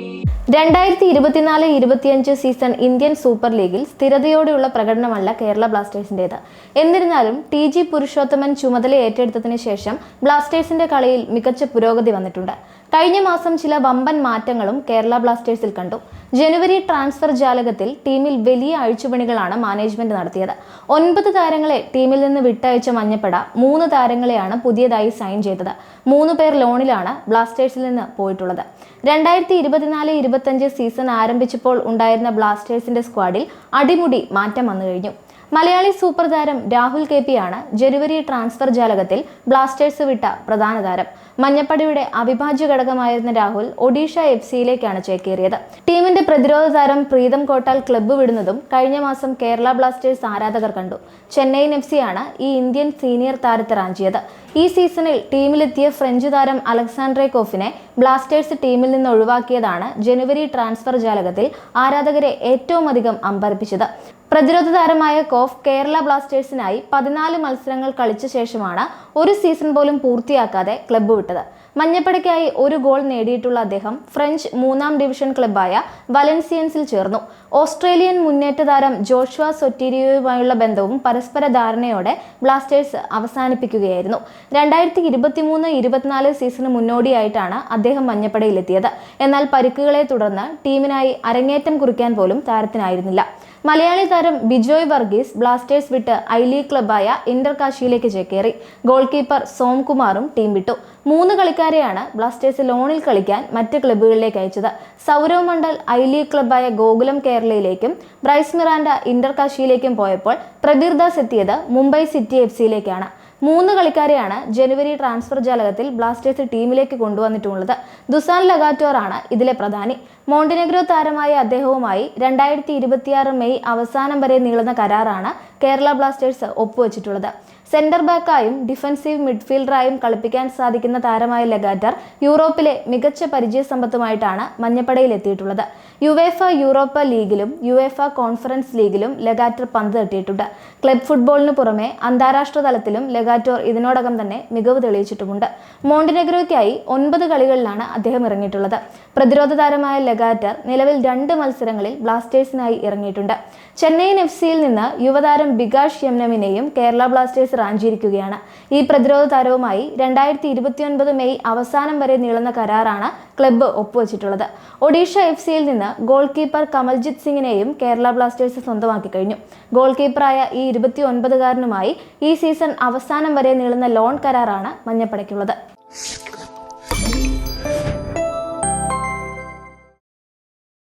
you രണ്ടായിരത്തി ഇരുപത്തിനാല് ഇരുപത്തിയഞ്ച് സീസൺ ഇന്ത്യൻ സൂപ്പർ ലീഗിൽ സ്ഥിരതയോടെയുള്ള പ്രകടനമല്ല കേരള ബ്ലാസ്റ്റേഴ്സിന്റേത്. എന്നിരുന്നാലും ടി ജി പുരുഷോത്തമൻ ചുമതല ഏറ്റെടുത്തതിന് ശേഷം ബ്ലാസ്റ്റേഴ്സിന്റെ കളിയിൽ മികച്ച പുരോഗതി വന്നിട്ടുണ്ട്. കഴിഞ്ഞ മാസം ചില വമ്പൻ മാറ്റങ്ങളും കേരള ബ്ലാസ്റ്റേഴ്സിൽ കണ്ടു. ജനുവരി ട്രാൻസ്ഫർ ജാലകത്തിൽ ടീമിൽ വലിയ അഴിച്ചുപണികളാണ് മാനേജ്മെന്റ് നടത്തിയത്. ഒൻപത് താരങ്ങളെ ടീമിൽ നിന്ന് വിട്ടയച്ച മഞ്ഞപ്പട മൂന്ന് താരങ്ങളെയാണ് പുതിയതായി സൈൻ ചെയ്തത്. മൂന്ന് പേർ ലോണിലാണ് ബ്ലാസ്റ്റേഴ്സിൽ നിന്ന് പോയിട്ടുള്ളത്. രണ്ടായിരത്തി ഇരുപത്തിനാല് ഇരുപത്തഞ്ച് സീസൺ ആരംഭിച്ചപ്പോൾ ഉണ്ടായിരുന്ന ബ്ലാസ്റ്റേഴ്സിന്റെ സ്ക്വാഡിൽ അടിമുടി മാറ്റം വന്നു കഴിഞ്ഞു മലയാളി സൂപ്പർ താരം രാഹുൽ കെ പി ആണ് ജനുവരി ട്രാൻസ്ഫർ ജാലകത്തിൽ ബ്ലാസ്റ്റേഴ്സ് വിട്ട പ്രധാന താരം. മഞ്ഞപ്പടിയുടെ അവിഭാജ്യ ഘടകമായിരുന്ന രാഹുൽ ഒഡീഷ എഫ് സിയിലേക്കാണ് ചേക്കേറിയത്. ടീമിന്റെ പ്രതിരോധ താരം പ്രീതം കോട്ടാൽ ക്ലബ്ബ് വിടുന്നതും കഴിഞ്ഞ മാസം കേരള ബ്ലാസ്റ്റേഴ്സ് ആരാധകർ കണ്ടു. ചെന്നൈയിൻ എഫ് സിയാണ് ഈ ഇന്ത്യൻ സീനിയർ താരത്തെ റാഞ്ചിയത്. ഈ സീസണിൽ ടീമിലെത്തിയ ഫ്രഞ്ച് താരം അലക്സാൻഡ്രേ കോഫിനെ ബ്ലാസ്റ്റേഴ്സ് ടീമിൽ നിന്ന് ഒഴിവാക്കിയതാണ് ജനുവരി ട്രാൻസ്ഫർ ജാലകത്തിൽ ആരാധകരെ ഏറ്റവും അധികം അമ്പരപ്പിച്ചത്. പ്രതിരോധ താരമായ കോഫ് കേരള ബ്ലാസ്റ്റേഴ്സിനായി പതിനാല് മത്സരങ്ങൾ കളിച്ച ശേഷമാണ് ഒരു സീസൺ പോലും പൂർത്തിയാക്കാതെ ക്ലബ്ബ് വിട്ടത്. മഞ്ഞപ്പടയ്ക്കായി ഒരു ഗോൾ നേടിയിട്ടുള്ള അദ്ദേഹം ഫ്രഞ്ച് മൂന്നാം ഡിവിഷൻ ക്ലബ്ബായ വലൻസിയൻസിൽ ചേർന്നു. ഓസ്ട്രേലിയൻ മുന്നേറ്റ താരം ജോഷ്വ സൊറ്റീരിയോയുമായുള്ള ബന്ധവും പരസ്പര ധാരണയോടെ ബ്ലാസ്റ്റേഴ്സ് അവസാനിപ്പിക്കുകയായിരുന്നു. രണ്ടായിരത്തി ഇരുപത്തിമൂന്ന് ഇരുപത്തിനാല് സീസണ് മുന്നോടിയായിട്ടാണ് അദ്ദേഹം മഞ്ഞപ്പടയിലെത്തിയത്. എന്നാൽ പരിക്കുകളെ തുടർന്ന് ടീമിനായി അരങ്ങേറ്റം കുറിക്കാൻ പോലും താരത്തിനായിരുന്നില്ല. മലയാളി താരം ബിജോയ് വർഗീസ് ബ്ലാസ്റ്റേഴ്സ് വിട്ട് ഐ ലീഗ് ക്ലബായ ഇന്റർ കാശിയിലേക്ക് ചേക്കേറി. ഗോൾ കീപ്പർ സോംകുമാറും ടീം വിട്ടു. മൂന്ന് കളിക്കാരെയാണ് ബ്ലാസ്റ്റേഴ്സ് ലോണിൽ കളിക്കാൻ മറ്റ് ക്ലബ്ബുകളിലേക്ക് അയച്ചത്. സൗരവ് മണ്ഡൽ ഐ ലീഗ് ക്ലബായ ഗോകുലം കേരളയിലേക്കും ബ്രൈസ് മിറാൻഡ ഇന്റർ കാശിയിലേക്കും പോയപ്പോൾ പ്രബീർ ദാസ് എത്തിയത് മുംബൈ സിറ്റി എഫ് സിയിലേക്കാണ്. മൂന്ന് കളിക്കാരെയാണ് ജനുവരി ട്രാൻസ്ഫർ ജാലകത്തിൽ ബ്ലാസ്റ്റേഴ്സ് ടീമിലേക്ക് കൊണ്ടുവന്നിട്ടുള്ളത്. ദുസാൻ ലഗാറ്റോറാണ് ഇതിലെ പ്രധാനി. മോണ്ടിനെഗ്രോ താരമായ അദ്ദേഹവുമായി രണ്ടായിരത്തി മെയ് അവസാനം വരെ നീളുന്ന കരാറാണ് കേരള ബ്ലാസ്റ്റേഴ്സ് ഒപ്പുവെച്ചിട്ടുള്ളത്. സെന്റർ ബാക്കായും ഡിഫൻസീവ് മിഡ്ഫീൽഡറായും കളിപ്പിക്കാൻ സാധിക്കുന്ന താരമായ ലഗാറ്റർ യൂറോപ്പിലെ മികച്ച പരിചയസമ്പത്തുമായിട്ടാണ് മഞ്ഞപ്പടയിൽ എത്തിയിട്ടുള്ളത് യുവേഫ യൂറോപ്പ ലീഗിലും യുവേഫ കോൺഫറൻസ് ലീഗിലും ലഗാറ്റർ പന്ത് തട്ടിയിട്ടുണ്ട്. ക്ലബ് ഫുട്ബോളിന് പുറമെ അന്താരാഷ്ട്ര തലത്തിലും ലഗാറ്റോർ ഇതിനോടകം തന്നെ മികവ് തെളിയിച്ചിട്ടുമുണ്ട്. മോണ്ടിനെഗ്രോയ്ക്കായി ഒൻപത് കളികളിലാണ് അദ്ദേഹം ഇറങ്ങിയിട്ടുള്ളത്. പ്രതിരോധ താരമായ ലഗാറ്റർ നിലവിൽ രണ്ട് മത്സരങ്ങളിൽ ബ്ലാസ്റ്റേഴ്സിനായി ഇറങ്ങിയിട്ടുണ്ട്. ചെന്നൈയിൻ എഫ് സിയിൽ നിന്ന് യുവതാരം ബികാഷ് യംനമിനെയും കേരള ബ്ലാസ്റ്റേഴ്സ് റാഞ്ചിയിരിക്കുകയാണ്. ഈ പ്രതിരോധ താരവുമായി രണ്ടായിരത്തി ഇരുപത്തിയൊൻപത് മെയ് അവസാനം വരെ നീളുന്ന കരാറാണ് ക്ലബ്ബ് ഒപ്പുവച്ചിട്ടുള്ളത്. ഒഡീഷ എഫ് സിയിൽ നിന്ന് ഗോൾ കീപ്പർ കമൽജിത് സിംഗിനെയും കേരള ബ്ലാസ്റ്റേഴ്സ് സ്വന്തമാക്കി കഴിഞ്ഞു. ഗോൾ കീപ്പറായ ഈ ഇരുപത്തി ഒൻപതുകാരനുമായി ഈ സീസൺ അവസാനം വരെ നീളുന്ന ലോൺ കരാറാണ് മഞ്ഞപ്പടയ്ക്കുള്ളത്.